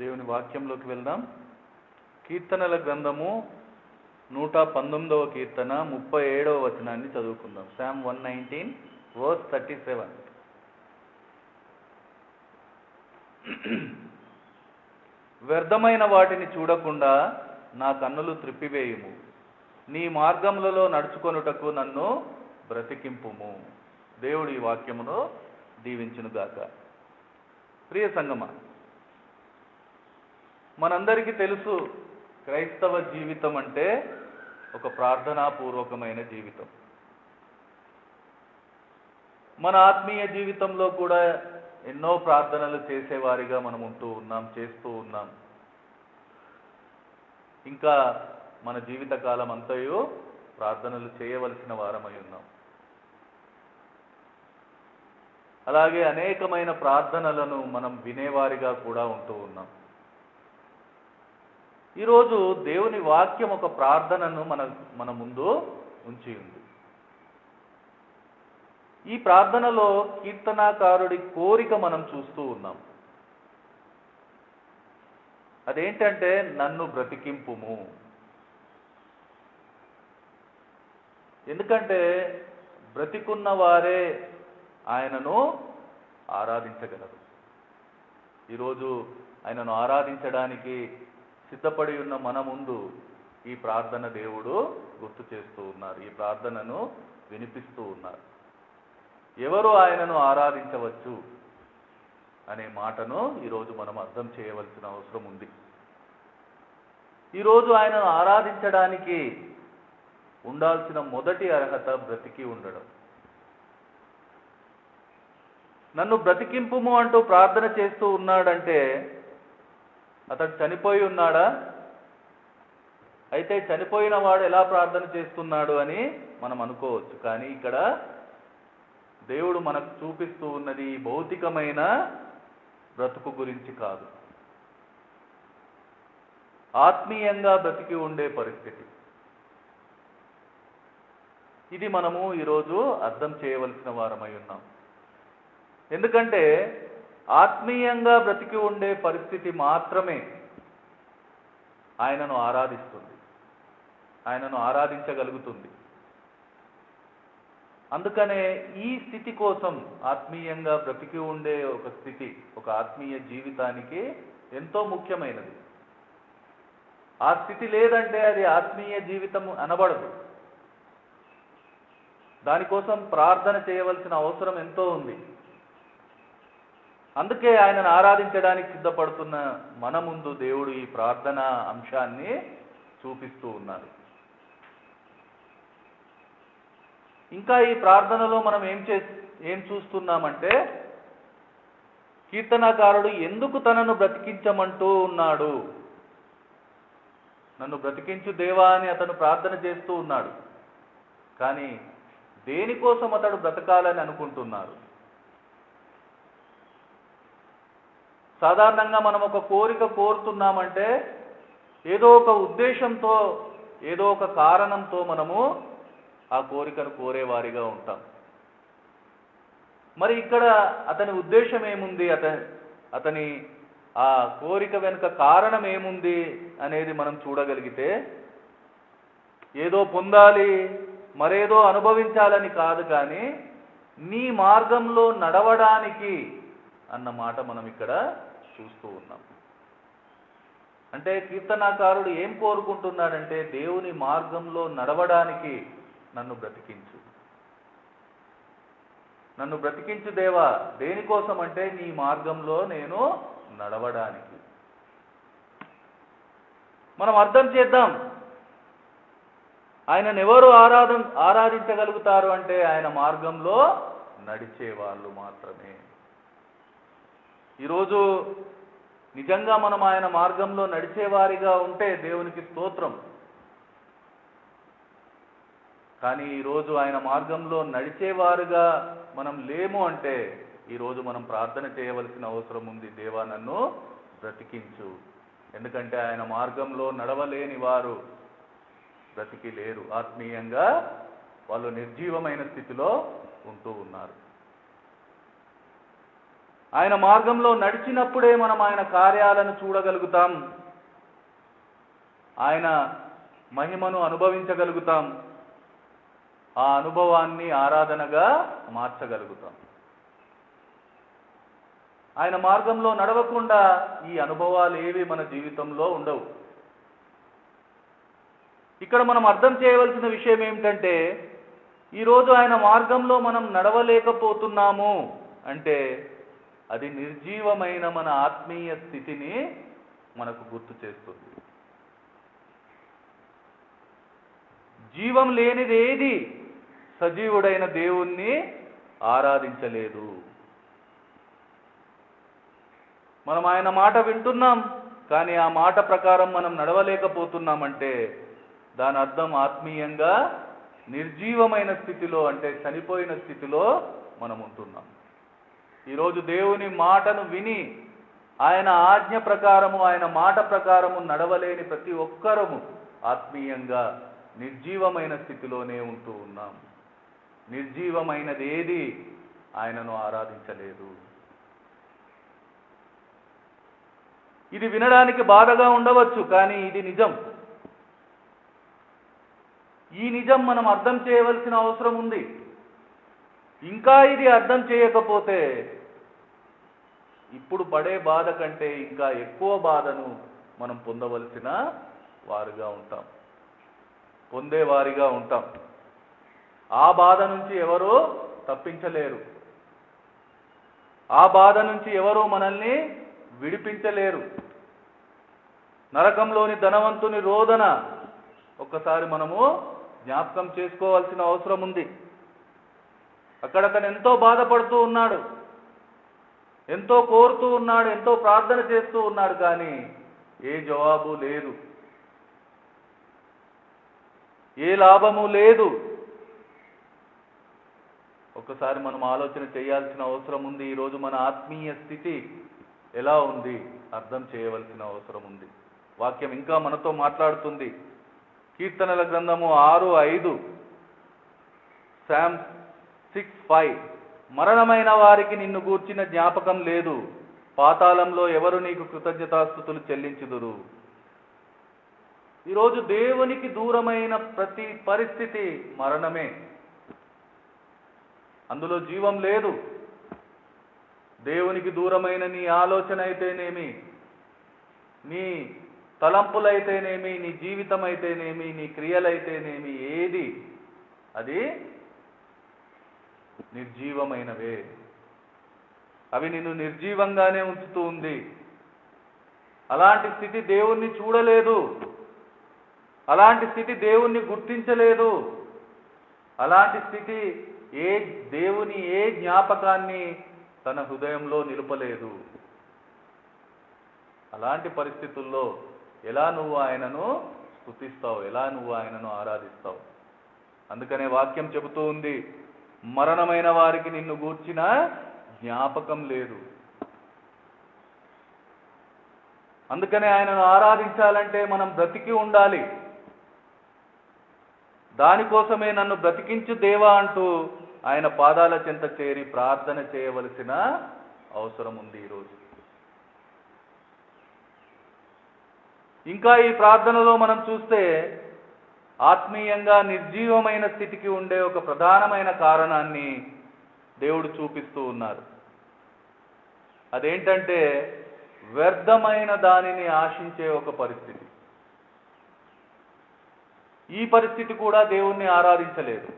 దేవుని వాక్యంలోకి వెళ్దాం. కీర్తనల గ్రంథము నూట పంతొమ్మిదవ కీర్తన ముప్పై ఏడవ వచనాన్ని చదువుకుందాం. Psalm one nineteen verse thirty seven వ్యర్థమైన వాటిని చూడకుండా నా కన్నులు త్రిప్పివేయుము. నీ మార్గములలో నడుచుకొనుటకు నన్ను బ్రతికింపుము. దేవుడి ఈ వాక్యమును దీవించునుగాక. ప్రియ సంగమ మనందరికీ తెలుసు క్రైస్తవ జీవితం అంటే ఒక ప్రార్థనాపూర్వకమైన జీవితం. మన ఆత్మీయ జీవితంలో కూడా ఎన్నో ప్రార్థనలు చేసేవారిగా మనం ఉంటూ ఉన్నాం చేస్తూ ఉన్నాం. ఇంకా మన జీవిత కాలం అంతయు ప్రార్థనలు చేయవలసిన వారమై ఉన్నాం. అలాగే అనేకమైన ప్రార్థనలను మనం వినేవారిగా కూడా ఉంటూ ఉన్నాం. ఈరోజు దేవుని వాక్యం ఒక ప్రార్థనను మన మన ముందు ఉంచి ఉంది. ఈ ప్రార్థనలో కీర్తనాకారుడి కోరిక మనం చూస్తూ ఉన్నాం. అదేంటంటే నన్ను బ్రతికింపుము. ఎందుకంటే బ్రతికున్న వారే ఆయనను ఆరాధించగలరు. ఈరోజు ఆయనను ఆరాధించడానికి సిద్ధపడి ఉన్న మన ముందు ఈ ప్రార్థన దేవుడు గుర్తు చేస్తూ ఉన్నారు. ఈ ప్రార్థనను వినిపిస్తూ ఉన్నారు. ఎవరు ఆయనను ఆరాధించవచ్చు అనే మాటను ఈరోజు మనం అర్థం చేయవలసిన అవసరం ఉంది. ఈరోజు ఆయనను ఆరాధించడానికి ఉండాల్సిన మొదటి అర్హత బ్రతికి ఉండడం. నన్ను బ్రతికింపుము అంటూ ప్రార్థన చేస్తూ ఉన్నాడంటే అతడు చనిపోయి ఉన్నాడా? అయితే చనిపోయిన వాడు ఎలా ప్రార్థన చేస్తున్నాడు అని మనం అనుకోవచ్చు. కానీ ఇక్కడ దేవుడు మనకు చూపిస్తూ ఉన్నది ఈ భౌతికమైన బ్రతుకు గురించి కాదు. ఆత్మీయంగా బ్రతికి ఉండే పరిస్థితి. ఇది మనము ఈరోజు అర్థం చేయవలసిన వారమై ఉన్నాం. ఎందుకంటే ఆత్మీయంగా బ్రతికి ఉండే పరిస్థితి మాత్రమే ఆయనను ఆరాధిస్తుంది. ఆయనను ఆరాధించగలుగుతుంది. అందుకనే ఈ స్థితి కోసం ఆత్మీయంగా బ్రతికి ఉండే ఒక స్థితి ఒక ఆత్మీయ జీవితానికి ఎంతో ముఖ్యమైనది. ఆ స్థితి లేదంటే అది ఆత్మీయ జీవితం అనబడదు. దానికోసం ప్రార్థన చేయవలసిన అవసరం ఎంతో ఉంది. అందుకే ఆయనను ఆరాధించడానికి సిద్ధపడుతున్న మన ముందు దేవుడు ఈ ప్రార్థన అంశాన్ని చూపిస్తూ ఉన్నారు ఇంకా ఈ ప్రార్థనలో మనం ఏం చే ఏం చూస్తున్నామంటే కీర్తనకారుడు ఎందుకు తనను బ్రతికించమంటూ ఉన్నాడు? నన్ను బ్రతికించు దేవా అని అతను ప్రార్థన చేస్తూ ఉన్నాడు. కానీ దేనికోసం అతడు బ్రతకాలని అనుకుంటున్నారు? సాధారణంగా మనం ఒక కోరిక కోరుతున్నామంటే ఏదో ఒక ఉద్దేశంతో ఏదో ఒక కారణంతో మనము ఆ కోరికను కోరేవారిగా ఉంటాం. మరి ఇక్కడ అతని ఉద్దేశం ఏముంది? అతని అతని ఆ కోరిక వెనుక కారణం ఏముంది అనేది మనం చూడగలిగితే ఏదో పొందాలి మరేదో అనుభవించాలని కాదు కానీ నీ మార్గంలో నడవడానికి అన్న మాట మనం ఇక్కడ చూస్తూ ఉన్నాం. అంటే కీర్తనాకారుడు ఏం కోరుకుంటున్నాడంటే దేవుని మార్గంలో నడవడానికి నన్ను బ్రతికించు. నన్ను బ్రతికించు దేవా దేనికోసం అంటే నీ మార్గంలో నేను నడవడానికి. మనం అర్థం చేద్దాం. ఆయనను ఎవరు ఆరాధ ఆరాధించగలుగుతారు అంటే ఆయన మార్గంలో నడిచే వాళ్ళు మాత్రమే. ఈరోజు నిజంగా మనం ఆయన మార్గంలో నడిచేవారిగా ఉంటే దేవునికి స్తోత్రం. కానీ ఈరోజు ఆయన మార్గంలో నడిచేవారుగా మనం లేము అంటే ఈరోజు మనం ప్రార్థన చేయవలసిన అవసరం ఉంది. దేవా నన్ను బ్రతికించు. ఎందుకంటే ఆయన మార్గంలో నడవలేని వారు బ్రతికి లేరు. ఆత్మీయంగా వాళ్ళు నిర్జీవమైన స్థితిలో ఉంటూ ఉన్నారు. ఆయన మార్గంలో నడిచినప్పుడే మనం ఆయన కార్యాలను చూడగలుగుతాం. ఆయన మహిమను అనుభవించగలుగుతాం. ఆ అనుభవాన్ని ఆరాధనగా మార్చగలుగుతాం. ఆయన మార్గంలో నడవకుండా ఈ అనుభవాలు ఏవి మన జీవితంలో ఉండవు. ఇక్కడ మనం అర్థం చేయవలసిన విషయం ఏమిటంటే ఈరోజు ఆయన మార్గంలో మనం నడవలేకపోతున్నాము అంటే అది నిర్జీవమైన మన ఆత్మీయ స్థితిని మనకు గుర్తు చేస్తుంది. జీవం లేనిదేది సజీవుడైన దేవుణ్ణి ఆరాధించలేదు. మనం ఆయన మాట వింటున్నాం కానీ ఆ మాట ప్రకారం మనం నడవలేకపోతున్నామంటే దాని అర్థం ఆత్మీయంగా నిర్జీవమైన స్థితిలో అంటే చనిపోయిన స్థితిలో మనం ఉంటున్నాం. ఈరోజు దేవుని మాటను విని ఆయన ఆజ్ఞ ప్రకారము ఆయన మాట ప్రకారము నడవలేని ప్రతి ఒక్కరము ఆత్మీయంగా నిర్జీవమైన స్థితిలోనే ఉంటూ ఉన్నాం. నిర్జీవమైనది ఏది ఆయనను ఆరాధించలేదు. ఇది వినడానికి బాధగా ఉండవచ్చు కానీ ఇది నిజం. ఈ నిజం మనం అర్థం చేయవలసిన అవసరం ఉంది. ఇంకా ఇది అర్థం చేయకపోతే ఇప్పుడు పడే బాధ కంటే ఇంకా ఎక్కువ బాధను మనం పొందవలసిన వారుగా ఉంటాం. పొందేవారిగా ఉంటాం. ఆ బాధ నుంచి ఎవరూ తప్పించలేరు. ఆ బాధ నుంచి ఎవరూ మనల్ని విడిపించలేరు. నరకంలోని ధనవంతుని రోదన ఒక్కసారి మనము జ్ఞాపకం చేసుకోవాల్సిన అవసరం ఉంది. అక్కడ అతను ఎంతో బాధపడుతూ ఉన్నాడు. ఎంతో కోరుతూ ఉన్నాడు ఎంతో ప్రార్థన చేస్తూ ఉన్నాడు కానీ ఏ జవాబు లేదు. ఏ లాభము లేదు. ఒక్కసారి మనం ఆలోచన చేయాల్సిన అవసరం ఉంది. ఈరోజు మన ఆత్మీయ స్థితి ఎలా ఉంది? అర్థం చేయవలసిన అవసరం ఉంది. వాక్యం ఇంకా మనతో మాట్లాడుతుంది. కీర్తనల గ్రంథము ఆరు ఐదు శామ్ సిక్స్ ఫైవ్. మరణమైన వారికి నిన్ను గూర్చిన జ్ఞాపకం లేదు. పాతాళంలో ఎవరు నీకు కృతజ్ఞతాస్థుతులు చెల్లించుదురు? ఈరోజు దేవునికి దూరమైన ప్రతి పరిస్థితి మరణమే. అందులో జీవం లేదు. దేవునికి దూరమైన నీ ఆలోచన అయితేనేమి? నీ తలంపులైతేనేమి? నీ జీవితం అయితేనేమి నీ క్రియలైతేనేమి? ఏది? అది నిర్జీవమైనవే. అవి నిన్ను నిర్జీవంగానే ఉంచుతూ ఉంది. అలాంటి స్థితి దేవుణ్ణి చూడలేదు. అలాంటి స్థితి దేవుణ్ణి గుర్తించలేదు. అలాంటి స్థితి ఏ దేవుని ఏ జ్ఞాపకాన్ని తన హృదయంలో నిలుపలేదు. అలాంటి పరిస్థితుల్లో ఎలా నువ్వు ఆయనను స్థుతిస్తావు ఎలా నువ్వు ఆయనను ఆరాధిస్తావు? అందుకనే వాక్యం చెబుతూ ఉంది. మరణమైన వారికి నిన్ను గూర్చిన జ్ఞాపకం లేదు. అందుకనే ఆయనను ఆరాధించాలంటే మనం బ్రతికి ఉండాలి. దానికోసమే నన్ను బ్రతికించు దేవా అంటూ ఆయన పాదాల చెంత చేరి ప్రార్థన చేయవలసిన అవసరం ఉంది ఈరోజు. ఇంకా ఈ ప్రార్థనలో మనం చూస్తే ఆత్మీయంగా నిర్జీవమైన స్థితికి ఉండే ఒక ప్రధానమైన కారణాన్ని దేవుడు చూపిస్తూ ఉన్నారు. అదేంటంటే వ్యర్థమైన దానిని ఆశించే ఒక పరిస్థితి. ఈ పరిస్థితి కూడా దేవుణ్ణి ఆరాధించలేదు.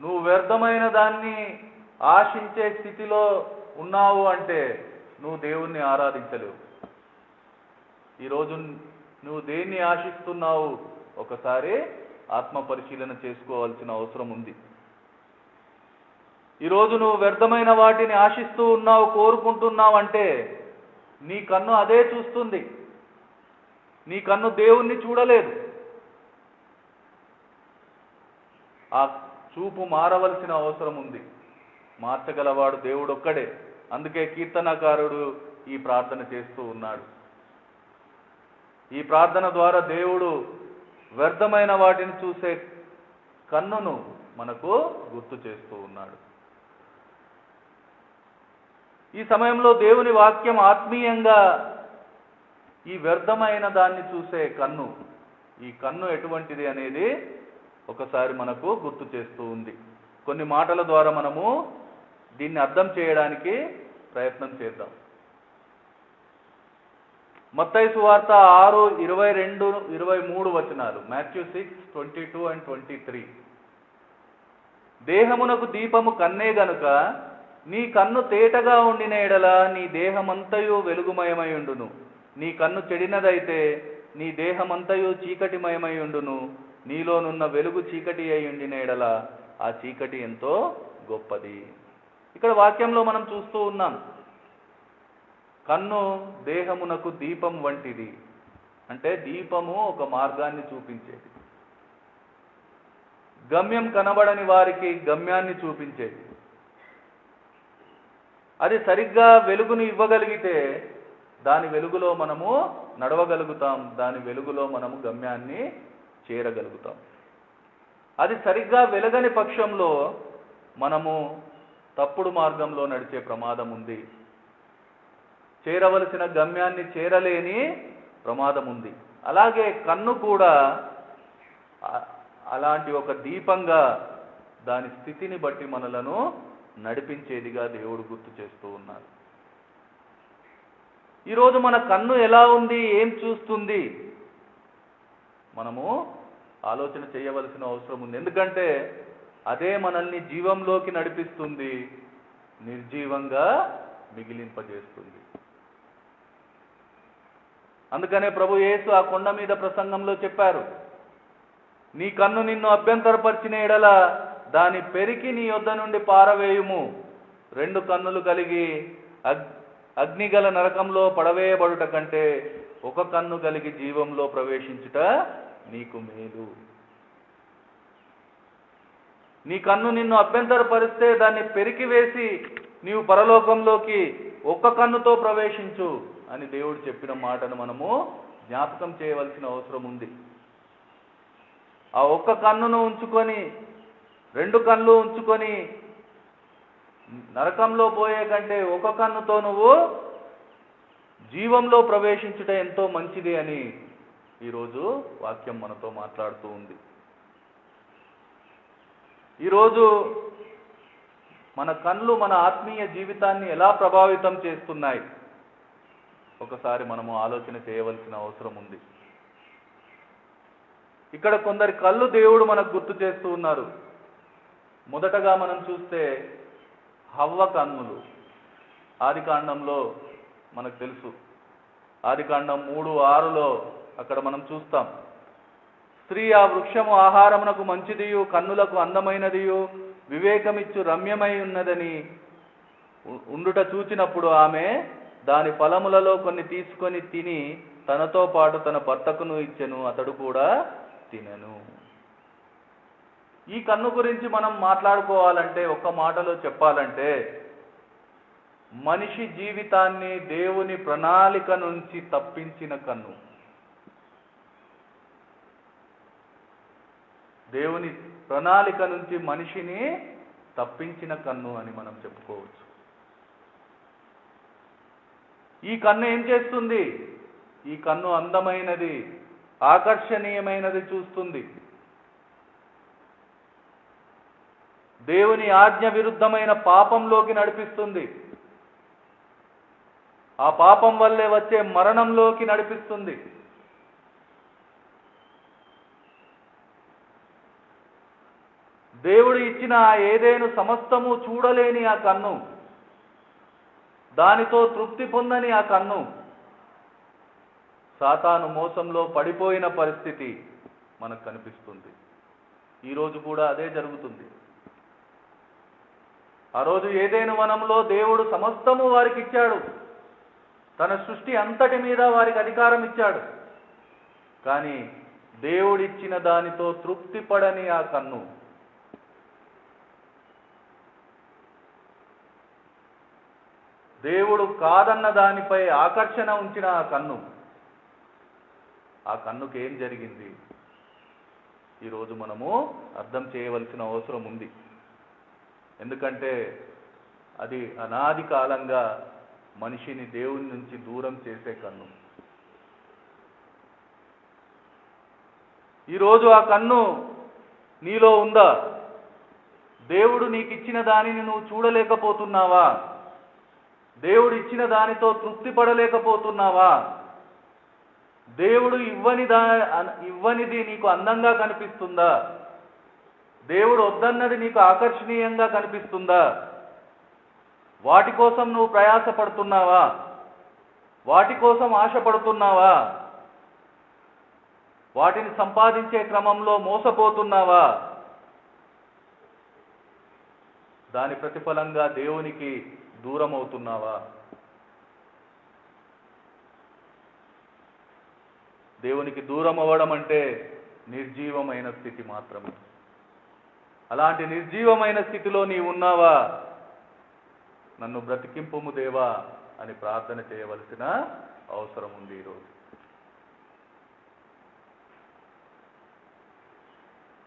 నువ్వు వ్యర్థమైన దాన్ని ఆశించే స్థితిలో ఉన్నావు అంటే నువ్వు దేవుణ్ణి ఆరాధించలేవు. ఈరోజు నువ్వు దేన్ని ఆశిస్తున్నావు? ఒకసారి ఆత్మ పరిశీలన చేసుకోవాల్సిన అవసరం ఉంది. ఈరోజు నువ్వు వ్యర్థమైన వాటిని ఆశిస్తూ ఉన్నావు కోరుకుంటున్నావు అంటే నీ కన్ను అదే చూస్తుంది. నీ కన్ను దేవుణ్ణి చూడలేదు. ఆ చూపు మారవలసిన అవసరం ఉంది. మార్చగలవాడు దేవుడొక్కడే. అందుకే కీర్తనకారుడు ఈ ప్రార్థన చేస్తూ ఉన్నాడు. ఈ ప్రార్థన ద్వారా దేవుడు వ్యర్థమైన వాటిని చూసే కన్నును మనకు గుర్తు చేస్తూ ఉన్నాడు. ఈ సమయంలో దేవుని వాక్యం ఆత్మీయంగా ఈ వ్యర్థమైన దాన్ని చూసే కన్ను ఈ కన్ను ఎటువంటిది అనేది ఒకసారి మనకు గుర్తు చేస్తూ ఉంది. కొన్ని మాటల ద్వారా మనము దీన్ని అర్థం చేయడానికి ప్రయత్నం చేద్దాం. మత్తయి సువార్త ఆరు ఇరవై రెండు ఇరవై మూడు వచనాలు. Matthew six twenty two and twenty three. దేహమునకు దీపము కన్నే గనుక నీ కన్ను తేటగా ఉండిన ఎడల నీ దేహమంతయు వెలుగుమయమై ఉండును. నీ కన్ను చెడినదైతే నీ దేహమంతయు చీకటిమయమై ఉండును. నీలోనున్న వెలుగు చీకటి అయి ఉండిన ఎడల ఆ చీకటి ఎంతో గొప్పది. ఇక్కడ వాక్యంలో మనం చూస్తూ ఉన్నాం. కన్ను దేహమునకు దీపం వంటిది. అంటే దీపము ఒక మార్గాన్ని చూపించేది. గమ్యం కనబడని వారికి గమ్యాన్ని చూపించేది. అది సరిగ్గా వెలుగును ఇవ్వగలిగితే దాని వెలుగులో మనము నడవగలుగుతాం దాని వెలుగులో మనము గమ్యాన్ని చేరగలుగుతాం. అది సరిగ్గా వెలగని పక్షంలో మనము తప్పుడు మార్గంలో నడిచే ప్రమాదం ఉంది. చేరవలసిన గమ్యాన్ని చేరలేని ప్రమాదం ఉంది. అలాగే కన్ను కూడా అలాంటి ఒక దీపంగా దాని స్థితిని బట్టి మనలను నడిపించేదిగా దేవుడు గుర్తు చేస్తూ ఉన్నారు. ఈరోజు మన కన్ను ఎలా ఉంది? ఏం చూస్తుంది? మనము ఆలోచన చేయవలసిన అవసరం ఉంది. ఎందుకంటే అదే మనల్ని జీవంలోకి నడిపిస్తుంది నిర్జీవంగా మిగిలింపజేస్తుంది. అందుకనే ప్రభు యేసు ఆ కొండ మీద ప్రసంగంలో చెప్పారు నీ కన్ను నిన్ను అభ్యంతరపరిచిన ఎడల దాని పెరికి నీ యొద్ద నుండి పారవేయుము. రెండు కన్నులు కలిగి అగ్ అగ్నిగల నరకంలో పడవేయబడుట కంటే ఒక కన్ను కలిగి జీవంలో ప్రవేశించుట నీకు మేలు. నీ కన్ను నిన్ను అభ్యంతరపరిస్తే దాన్ని పెరికి వేసి నీవు పరలోకంలోకి ఒక్క కన్నుతో ప్రవేశించు. అని దేవుడు చెప్పిన మాటను మనము జ్ఞాపకం చేయవలసిన అవసరం ఉంది. ఆ ఒక్క కన్నును ఉంచుకొని రెండు కళ్ళు ఉంచుకొని నరకంలో పోయే కంటే ఒక కన్నుతో నువ్వు జీవంలో ప్రవేశించుట ఎంతో మంచిది అని ఈరోజు వాక్యం మనతో మాట్లాడుతూ ఉంది. ఈరోజు మన కళ్ళు మన ఆత్మీయ జీవితాన్ని ఎలా ప్రభావితం చేస్తున్నాయి? ఒకసారి మనము ఆలోచన చేయవలసిన అవసరం ఉంది. ఇక్కడ కొందరి కళ్ళు దేవుడు మనకు గుర్తు చేస్తూ ఉన్నారు. మొదటగా మనం చూస్తే హవ్వ కన్నులు. ఆది కాండంలో మనకు తెలుసు. ఆది కాండం మూడు ఆరులో అక్కడ మనం చూస్తాం. స్త్రీ ఆ వృక్షము ఆహారమునకు మంచిదియు కన్నులకు అందమైనదియు వివేకమిచ్చు రమ్యమై ఉన్నదని ఉండుట చూచినప్పుడు ఆమె దాని ఫలములలో కొన్ని తీసుకొని తిని తనతో పాటు తన భర్తకును ఇచ్చెను అతడు కూడా తినెను. ఈ కన్ను గురించి మనం మాట్లాడుకోవాలంటే ఒక్క మాటలో చెప్పాలంటే మనిషి జీవితాన్ని దేవుని ప్రణాళిక నుంచి తప్పించిన కన్ను. దేవుని ప్రణాళిక నుంచి మనిషిని తప్పించిన కన్ను అని మనం చెప్పుకోవచ్చు. ఈ కన్ను ఏం చేస్తుంది? ఈ కన్ను అందమైనది ఆకర్షణీయమైనది చూస్తుంది. దేవుని ఆజ్ఞ విరుద్ధమైన పాపంలోకి నడిపిస్తుంది. ఆ పాపం వల్లే వచ్చే మరణంలోకి నడిపిస్తుంది. దేవుడు ఇచ్చిన ఏదేను సమస్తము చూడలేని ఆ కన్ను. దానితో తృప్తి పొందని ఆ కన్ను. సాతాను మోసంలో పడిపోయిన పరిస్థితి మనకు కనిపిస్తుంది. ఈరోజు కూడా అదే జరుగుతుంది. ఆ రోజు ఏదైనా వనంలో దేవుడు సమస్తము వారికి ఇచ్చాడు. తన సృష్టి అంతటి మీద వారికి అధికారం ఇచ్చాడు. కానీ దేవుడిచ్చిన దానితో తృప్తి పడని ఆ కన్ను దేవుడు కాదన్న దానిపై ఆకర్షణ ఉంచిన ఆ కన్ను. ఆ కన్నుకి ఏం జరిగింది? ఈరోజు మనము అర్థం చేయవలసిన అవసరం ఉంది. ఎందుకంటే అది అనాది కాలంగా మనిషిని దేవుని నుంచి దూరం చేసే కన్ను. ఈరోజు ఆ కన్ను నీలో ఉందా? దేవుడు నీకు ఇచ్చిన దానిని నువ్వు చూడలేకపోతున్నావా? దేవుడు ఇచ్చిన దానితో తృప్తి పడలేకపోతున్నావా? దేవుడు ఇవ్వని దా ఇవ్వనిది నీకు అందంగా కనిపిస్తుందా? దేవుడు వద్దన్నది నీకు ఆకర్షణీయంగా కనిపిస్తుందా? వాటి కోసం నువ్వు ప్రయాసపడుతున్నావా? వాటి కోసం ఆశపడుతున్నావా? వాటిని సంపాదించే క్రమంలో మోసపోతున్నావా? దాని ప్రతిఫలంగా దేవునికి దూరం అవుతున్నావా దేవునికి దూరం అవ్వడం అంటే నిర్జీవమైన స్థితి మాత్రమే. అలాంటి నిర్జీవమైన స్థితిలో నీవు ఉన్నావా? నన్ను బ్రతికింపుము దేవా అని ప్రార్థన చేయవలసిన అవసరం ఉంది ఈరోజు.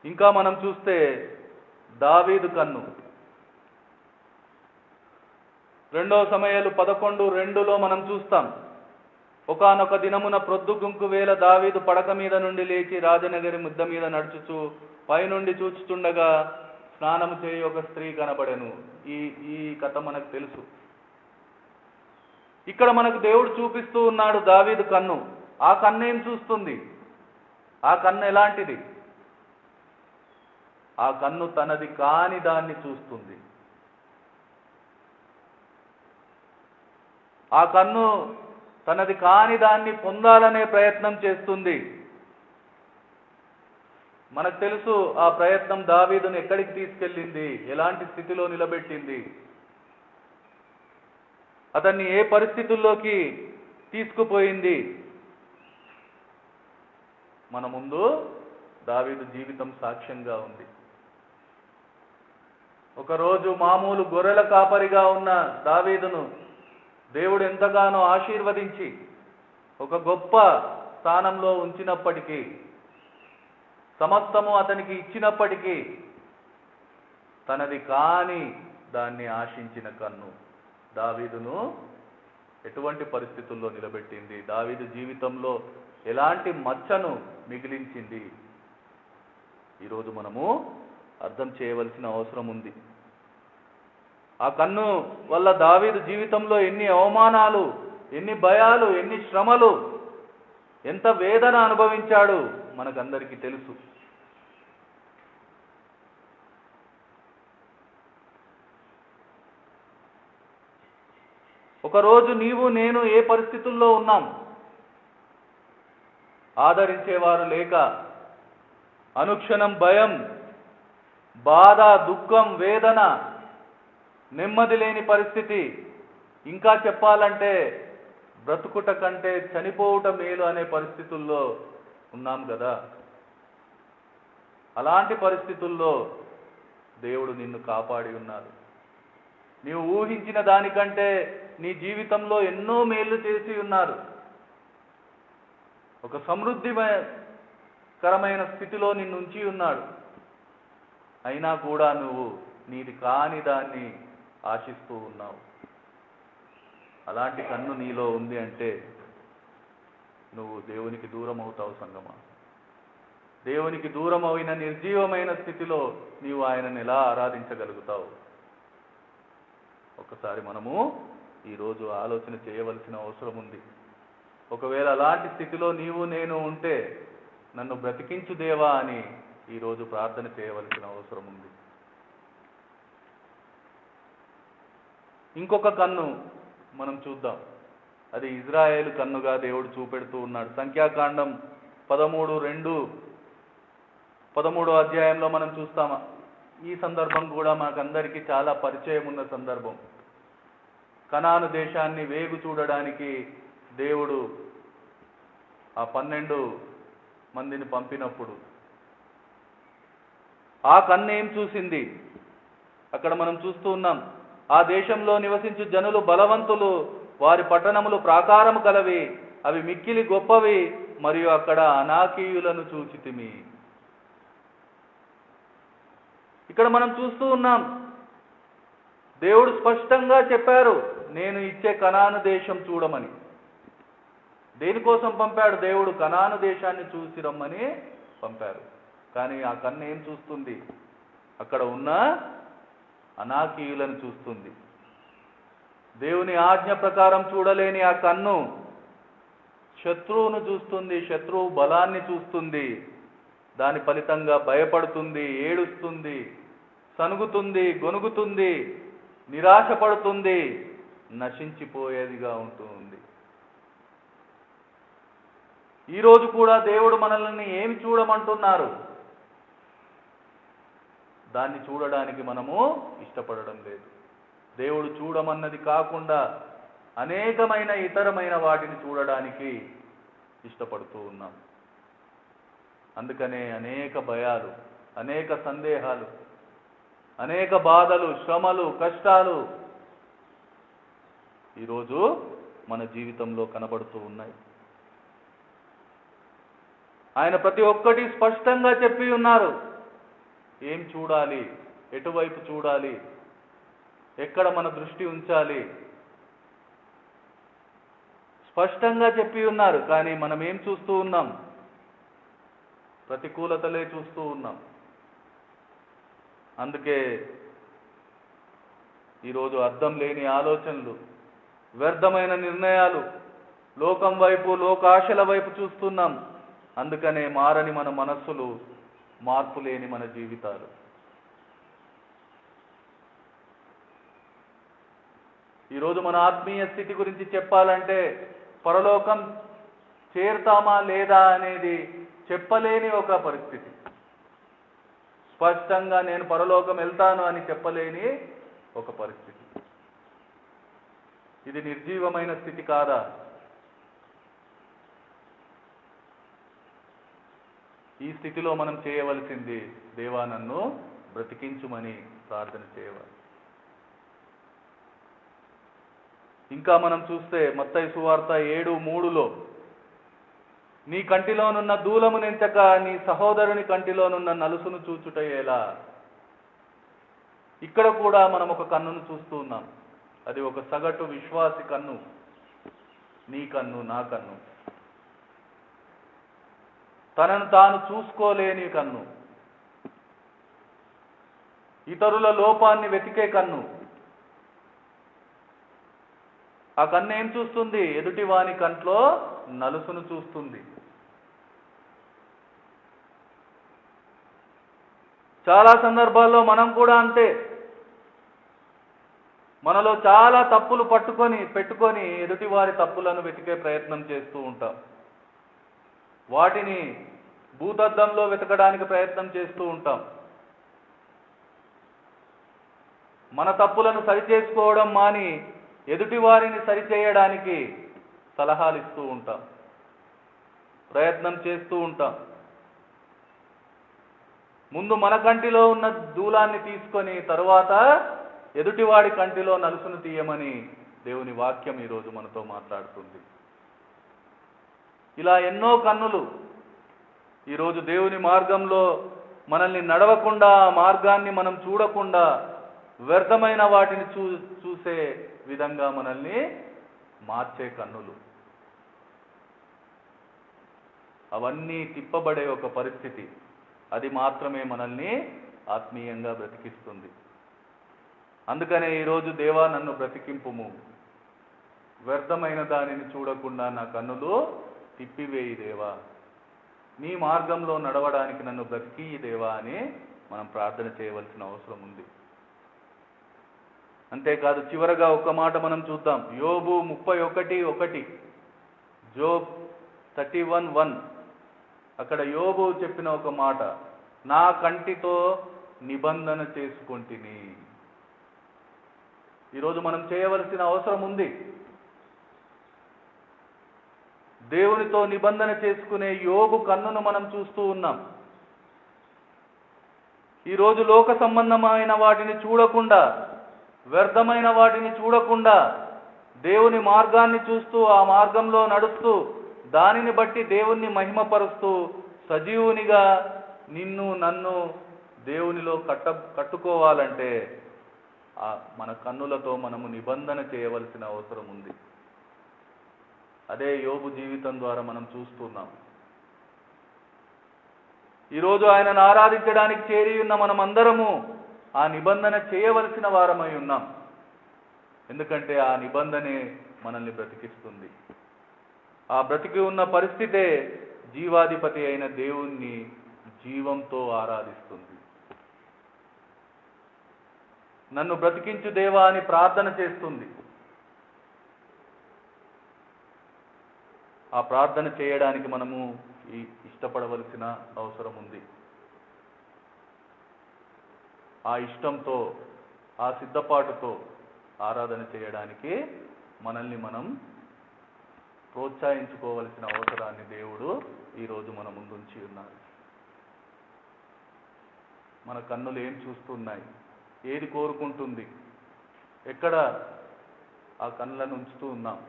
ఇంకా మనం చూస్తే దావీదు కన్ను. రెండో సమయాలు పదకొండు రెండులో మనం చూస్తాం. ఒకానొక దినమున ప్రొద్దుగుంకు వేల దావీదు పడక మీద నుండి లేచి రాజనగరి ముద్ద మీద నడుచుచు పైనుండి చూచుచుండగా స్నానము చేయి ఒక స్త్రీ కనబడెను. ఈ ఈ కథ మనకు తెలుసు. ఇక్కడ మనకు దేవుడు చూపిస్తూ ఉన్నాడు దావీదు కన్ను. ఆ కన్ను ఏం చూస్తుంది? ఆ కన్ను ఎలాంటిది? ఆ కన్ను తనది కాని దాన్ని చూస్తుంది. ఆ కన్ను తనది కాని దాన్ని పొందాలనే ప్రయత్నం చేస్తుంది. మనకు తెలుసు ఆ ప్రయత్నం దావీదును ఎక్కడికి తీసుకెళ్ళింది? ఎలాంటి స్థితిలో నిలబెట్టింది? అతన్ని ఏ పరిస్థితుల్లోకి తీసుకుపోయింది? మన ముందు దావీదు జీవితం సాక్ష్యంగా ఉంది. ఒకరోజు మామూలు గొర్రెల కాపరిగా ఉన్న దావీదును దేవుడు ఎంతగానో ఆశీర్వదించి ఒక గొప్ప స్థానంలో ఉంచినప్పటికీ సమస్తము అతనికి ఇచ్చినప్పటికీ తనది కాని దాన్ని ఆశించిన కన్ను దావీదును ఎటువంటి పరిస్థితుల్లో నిలబెట్టింది? దావీదు జీవితంలో ఎలాంటి మచ్చను మిగిలించింది? ఈరోజు మనము అర్థం చేయవలసిన అవసరం ఉంది. ఆ కన్ను వల్ల దావీదు జీవితంలో ఎన్ని అవమానాలు ఎన్ని భయాలు ఎన్ని శ్రమలు ఎంత వేదన అనుభవించాడు మనకందరికీ తెలుసు. ఒకరోజు నీవు నేను ఏ పరిస్థితుల్లో ఉన్నాం? ఆదరించేవారు లేక అనుక్షణం భయం బాధ దుఃఖం వేదన నెమ్మది లేని పరిస్థితి. ఇంకా చెప్పాలంటే బ్రతుకుట కంటే చనిపోవుట మేలు అనే పరిస్థితుల్లో ఉన్నాం కదా అలాంటి పరిస్థితుల్లో దేవుడు నిన్ను కాపాడి ఉన్నాడు. నీవు ఊహించిన దానికంటే నీ జీవితంలో ఎన్నో మేలు చేసి ఉన్నారు. ఒక సమృద్ధికరమైన స్థితిలో నిన్ను ఉంచి ఉన్నాడు. అయినా కూడా నువ్వు నీది కాని దాన్ని ఆశిస్తూ ఉన్నావు. అలాంటి కన్ను నీలో ఉంది అంటే నువ్వు దేవునికి దూరం అవుతావు సంగమా. దేవునికి దూరం అయిన నిర్జీవమైన స్థితిలో నీవు ఆయనను ఎలా ఆరాధించగలుగుతావు? ఒకసారి మనము ఈరోజు ఆలోచన చేయవలసిన అవసరం ఉంది. ఒకవేళ అలాంటి స్థితిలో నీవు నేను ఉంటే నన్ను బ్రతికించు దేవా అని ఈరోజు ప్రార్థన చేయవలసిన అవసరం ఉంది. ఇంకొక కన్ను మనం చూద్దాం. అది ఇజ్రాయేల్ కన్నుగా దేవుడు చూపెడుతూ ఉన్నాడు. సంఖ్యాకాండం పదమూడు రెండు పదమూడో అధ్యాయంలో మనం చూస్తామా? ఈ సందర్భం కూడా మనకందరికీ చాలా పరిచయం ఉన్న సందర్భం. కనాను దేశాన్ని వేగు చూడడానికి దేవుడు ఆ పన్నెండు మందిని పంపినప్పుడు ఆ కన్ను ఏం చూసింది? అక్కడ మనం చూస్తూ ఉన్నాం. ఆ దేశంలో నివసించు జనులు బలవంతులు వారి పట్టణములు ప్రాకారము కలవి అవి మిక్కిలి గొప్పవి మరియు అక్కడ అనాకీయులను చూచితిమి. ఇక్కడ మనం చూస్తూ ఉన్నాం దేవుడు స్పష్టంగా చెప్పారు నేను ఇచ్చే కనాను దేశం చూడమని. దేనికోసం పంపాడు దేవుడు? కనాను దేశాన్ని చూసి రమ్మని పంపారు. కానీ ఆ కన్ను ఏం చూస్తుంది? అక్కడ ఉన్న అనాకీయులను చూస్తుంది. దేవుని ఆజ్ఞ ప్రకారం చూడలేని ఆ కన్ను శత్రువును చూస్తుంది శత్రువు బలాన్ని చూస్తుంది. దాని ఫలితంగా భయపడుతుంది ఏడుస్తుంది సనుగుతుంది గొనుగుతుంది నిరాశపడుతుంది నశించిపోయేదిగా ఉంటుంది. ఈరోజు కూడా దేవుడు మనల్ని ఏమి చూడమంటున్నారు? దాన్ని చూడడానికి మనము ఇష్టపడడం లేదు. దేవుడు చూడమన్నది కాకుండా అనేకమైన ఇతరమైన వాటిని చూడడానికి ఇష్టపడుతూ ఉన్నాం. అందుకనే అనేక భయాలు అనేక సందేహాలు అనేక బాధలు శ్రమలు కష్టాలు ఈరోజు మన జీవితంలో కనబడుతూ ఉన్నాయి. ఆయన ప్రతి ఒక్కటి స్పష్టంగా చెప్పి ఉన్నారు. ఏం చూడాలి? ఎటువైపు చూడాలి? ఎక్కడ మన దృష్టి ఉంచాలి? స్పష్టంగా చెప్పి ఉన్నారు కానీ మనం ఏం చూస్తూ ఉన్నాం? ప్రతికూలతలే చూస్తూ ఉన్నాం. అందుకే ఈరోజు అర్థం లేని ఆలోచనలు వ్యర్థమైన నిర్ణయాలు లోకం వైపు లోకాశల వైపు చూస్తున్నాం. అందుకనే మారని మన మనస్సులు మార్పు లేని మన జీవితాలు. ఈరోజు మన ఆత్మీయ స్థితి గురించి చెప్పాలంటే పరలోకం చేరుతామా లేదా అనేది చెప్పలేని ఒక పరిస్థితి. స్పష్టంగా నేను పరలోకం వెళ్తాను అని చెప్పలేని ఒక పరిస్థితి. ఇది నిర్జీవమైన స్థితి కాదా? ఈ స్థితిలో మనం చేయవలసింది దేవా నన్ను బ్రతికించుమని ప్రార్థన చేయవాలి ఇంకా మనం చూస్తే మత్తయి సువార్త ఏడు మూడులో నీ కంటిలోనున్న దూలము నెంచక నీ సహోదరుని కంటిలోనున్న నలుసును చూచుటయేలా ఇక్కడ కూడా మనం ఒక కన్నును చూస్తూ ఉన్నాం. అది ఒక సగటు విశ్వాసి కన్ను నీ కన్ను నా కన్ను. తనను తాను చూసుకోలేని కన్ను. ఇతరుల లోపాన్ని వెతికే కన్ను. ఆ కన్ను ఏం చూస్తుంది? ఎదుటి వాని కంట్లో నలుసును చూస్తుంది. చాలా సందర్భాల్లో మనం కూడా అంతే. మనలో చాలా తప్పులు పట్టుకొని పెట్టుకొని ఎదుటి వారి తప్పులను వెతికే ప్రయత్నం చేస్తూ ఉంటాం. వాటిని భూతద్దంలో వెతకడానికి ప్రయత్నం చేస్తూ ఉంటాం. మన తప్పులను సరిచేసుకోవడం మాని ఎదుటి వారిని సరిచేయడానికి సలహాలు ఇస్తూ ఉంటాం. ప్రయత్నం చేస్తూ ఉంటాం. ముందు మన కంటిలో ఉన్న దూలాన్ని తీసుకొని తరువాత ఎదుటివాడి కంటిలో నలుసును తీయమని దేవుని వాక్యం ఈరోజు మనతో మాట్లాడుతుంది. ఇలా ఎన్నో కన్నులు ఈరోజు దేవుని మార్గంలో మనల్ని నడవకుండా మార్గాన్ని మనం చూడకుండా వ్యర్థమైన వాటిని చూ చూసే విధంగా మనల్ని మార్చే కన్నులు. అవన్నీ తిప్పబడే ఒక పరిస్థితి. అది మాత్రమే మనల్ని ఆత్మీయంగా బ్రతికిస్తుంది. అందుకనే ఈరోజు దేవా నన్ను బ్రతికింపుము. వ్యర్థమైన దానిని చూడకుండా నా కన్నులు తిప్పివేయి దేవా నీ మార్గంలో నడవడానికి నన్ను బ్రతికి దేవా అని మనం ప్రార్థన చేయవలసిన అవసరం ఉంది. అంతేకాదు చివరగా ఒక్క మాట మనం చూద్దాం. యోబు ముప్పై ఒకటి ఒకటి. Job thirty one one. అక్కడ యోబు చెప్పిన ఒక మాట. నా కంటితో నిబంధన చేసుకొంటిని. ఈరోజు మనం చేయవలసిన అవసరం ఉంది. దేవునితో నిబంధన చేసుకునే యోగు కన్నును మనం చూస్తూ ఉన్నాం. ఈరోజు లోక సంబంధమైన వాటిని చూడకుండా వ్యర్థమైన వాటిని చూడకుండా దేవుని మార్గాన్ని చూస్తూ ఆ మార్గంలో నడుస్తూ దానిని బట్టి దేవుణ్ణి మహిమపరుస్తూ సజీవునిగా నిన్ను నన్ను దేవునిలో కట్ట కట్టుకోవాలంటే మన కన్నులతో మనము నిబంధన చేయవలసిన అవసరం ఉంది. అదే యోబు జీవితం ద్వారా మనం చూస్తున్నాం. ఈరోజు ఆయనను ఆరాధించడానికి చేరి ఉన్న మనం అందరము ఆ నిబంధన చేయవలసిన వారమై ఉన్నాం. ఎందుకంటే ఆ నిబంధనే మనల్ని బ్రతికిస్తుంది. ఆ బ్రతికి ఉన్న పరిస్థితే జీవాధిపతి అయిన దేవుణ్ణి జీవంతో ఆరాధిస్తుంది. నన్ను బ్రతికించు దేవా అని ప్రార్థన చేస్తుంది. ఆ ప్రార్థన చేయడానికి మనము ఈ ఇష్టపడవలసిన అవసరం ఉంది. ఆ ఇష్టంతో ఆ సిద్ధపాటుతో ఆరాధన చేయడానికి మనల్ని మనం ప్రోత్సహించుకోవలసిన అవసరాన్ని దేవుడు ఈరోజు మన ముందుంచి ఉన్నారు. మన కన్నులు ఏం చూస్తున్నాయి? ఏది కోరుకుంటుంది? ఎక్కడ ఆ కన్నులను ఉంచుతూ ఉన్నాం?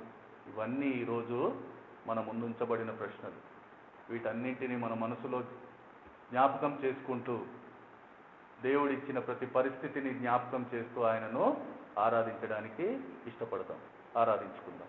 ఇవన్నీ ఈరోజు మన ముందుంచబడిన ప్రశ్నలు. వీటన్నింటినీ మన మనసులో జ్ఞాపకం చేసుకుంటూ దేవుడిచ్చిన ప్రతి పరిస్థితిని జ్ఞాపకం చేస్తూ ఆయనను ఆరాధించడానికి ఇష్టపడతాం. ఆరాధించుకుందాం.